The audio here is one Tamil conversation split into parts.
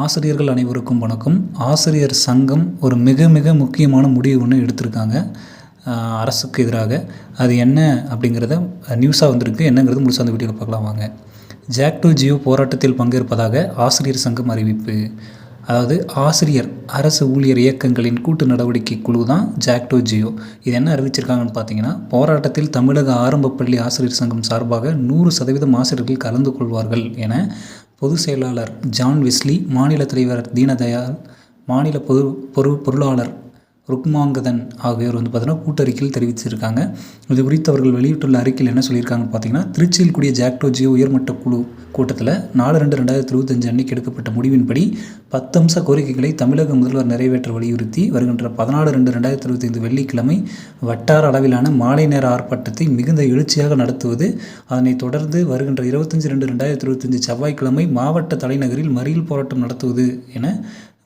ஆசிரியர்கள் அனைவருக்கும் வணக்கம். ஆசிரியர் சங்கம் ஒரு மிக மிக முக்கியமான முடிவு ஒன்று எடுத்திருக்காங்க. அரசுக்கு எதிராக. அது என்ன அப்படிங்கிறத நியூஸாக வந்திருக்கு. என்னங்கிறது முழுசாக அந்த வீடியோவில் பார்க்கலாம் வாங்க. ஜாக்டோ ஜியோ போராட்டத்தில் பங்கேற்பதாக ஆசிரியர் சங்கம் அறிவிப்பு. அதாவது ஆசிரியர் அரசு ஊழியர் இயக்கங்களின் கூட்டு நடவடிக்கை குழு தான் ஜாக்டோ ஜியோ இது என்ன அறிவிச்சிருக்காங்கன்னு பார்த்தீங்கன்னா போராட்டத்தில் தமிழக ஆரம்ப பள்ளி ஆசிரியர் சங்கம் சார்பாக நூறு சதவீதம் ஆசிரியர்கள் கலந்து கொள்வார்கள் என பொதுச் செயலாளர் ஜான் வெஸ்லி மாநில தலைவர் தீனதயாள் மாநில பொது பொரு பொருளாளர் ருக்மாங்கதன் ஆகியோர் வந்து பார்த்தீங்கன்னா கூட்டறிக்கையில் தெரிவிச்சிருக்காங்க. இது குறித்து அவர்கள் வெளியிட்டுள்ள அறிக்கையில் என்ன சொல்லியிருக்காங்கன்னு பார்த்தீங்கன்னா திருச்சியில் கூடிய ஜாக்டோஜியோ உயர்மட்ட குழு கூட்டத்தில் நாலு ரெண்டு ரெண்டாயிரத்தி இருபத்தஞ்சு அன்னைக்கு எடுக்கப்பட்ட முடிவின்படி பத்தம்ச கோரிக்கைகளை தமிழக முதல்வர் நிறைவேற்ற வலியுறுத்தி வருகின்ற பதினாலு ரெண்டு ரெண்டாயிரத்தி இருபத்தைந்து வெள்ளிக்கிழமை வட்டார அளவிலான மாலை நேர ஆர்ப்பாட்டத்தை மிகுந்த எழுச்சியாக நடத்துவது அதனைத் தொடர்ந்து வருகின்ற இருபத்தஞ்சு ரெண்டு ரெண்டாயிரத்தி இருபத்தஞ்சு செவ்வாய்க்கிழமை மாவட்ட தலைநகரில் மறியல் போராட்டம் நடத்துவது என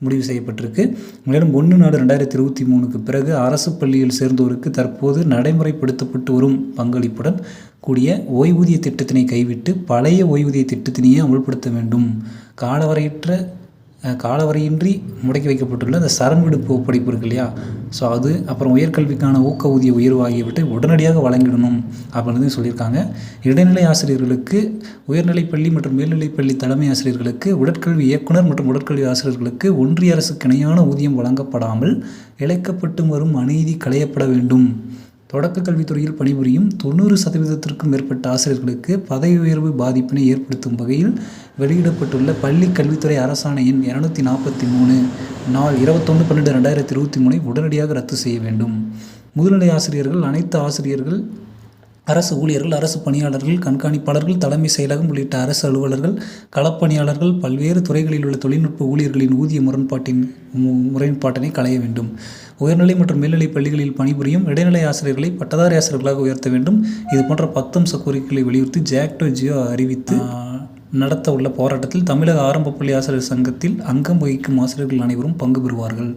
முடிவு செய்யப்பட்டிருக்கு. மேலும் ஒன்று நாடு ரெண்டாயிரத்தி இருபத்தி மூணுக்கு பிறகு அரசு பள்ளியில் சேர்ந்தோருக்கு தற்போது நடைமுறைப்படுத்தப்பட்டு வரும் பங்களிப்புடன் கூடிய ஓய்வூதிய திட்டத்தினை கைவிட்டு பழைய ஓய்வூதிய திட்டத்தினையே அமல்படுத்த வேண்டும். காலவரையற்ற காலவரையின்றி முடக்கி வைக்கப்பட்டுள்ள அந்த சரண் விடுப்பு ஒப்படைப்பு இருக்கு இல்லையா? ஸோ அது அப்புறம் உயர்கல்விக்கான ஊக்க ஊதிய உயர்வு ஆகியவற்றை உடனடியாக வழங்கிடணும் அப்படின்னு சொல்லியிருக்காங்க. இடைநிலை ஆசிரியர்களுக்கு உயர்நிலைப் பள்ளி மற்றும் மேல்நிலைப் பள்ளி தலைமை ஆசிரியர்களுக்கு உடற்கல்வி இயக்குனர் மற்றும் உடற்கல்வி ஆசிரியர்களுக்கு ஒன்றிய அரசுக்கு இணையான ஊதியம் வழங்கப்படாமல் இழைக்கப்பட்டு வரும் அநீதி களையப்பட வேண்டும். தொடக்க கல்வித்துறையில் பணிபுரியும் தொண்ணூறு சதவீதத்திற்கும் மேற்பட்ட ஆசிரியர்களுக்கு பதவி உயர்வு பாதிப்பினை ஏற்படுத்தும் வகையில் வெளியிடப்பட்டுள்ள பள்ளி கல்வித்துறை அரசாணை எண் இரநூத்தி நாற்பத்தி மூணு நாள் இருபத்தொன்று பன்னெண்டு ரெண்டாயிரத்தி இருபத்தி மூணை உடனடியாக ரத்து செய்ய வேண்டும். முதுநிலை ஆசிரியர்கள் அனைத்து ஆசிரியர்கள் அரசு ஊழியர்கள் அரசு பணியாளர்கள் கண்காணிப்பாளர்கள் தலைமை செயலகம் உள்ளிட்ட அரசு அலுவலர்கள் களப்பணியாளர்கள் பல்வேறு துறைகளில் உள்ள தொழில்நுட்ப ஊழியர்களின் ஊதிய முரண்பாட்டின் முரண்பாட்டினை களைய வேண்டும். உயர்நிலை மற்றும் மேல்நிலை பள்ளிகளில் பணிபுரியும் இடைநிலை ஆசிரியர்களை பட்டதாரி ஆசிரியர்களாக உயர்த்த வேண்டும். இது போன்ற பத்தம்ச கோரிக்கைகளை வலியுறுத்தி ஜாக்டோ ஜியோ அறிவித்து நடத்த உள்ள போராட்டத்தில் தமிழக ஆரம்ப பள்ளி ஆசிரியர் சங்கத்தில் அங்கம் வகிக்கும் ஆசிரியர்கள் அனைவரும் பங்கு பெறுவார்கள்.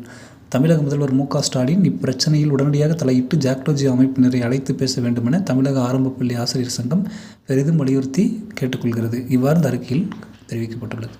தமிழக முதல்வர் மு ஸ்டாலின் இப்பிரச்சனையில் உடனடியாக தலையிட்டு ஜாக்டோஜி அமைப்பினரை அழைத்து பேச வேண்டுமென தமிழக ஆரம்ப பள்ளி ஆசிரியர் சங்கம் பெரிதும் வலியுறுத்தி கேட்டுக்கொள்கிறது. இவ்வாறு இந்த அறிக்கையில் தெரிவிக்கப்பட்டுள்ளது.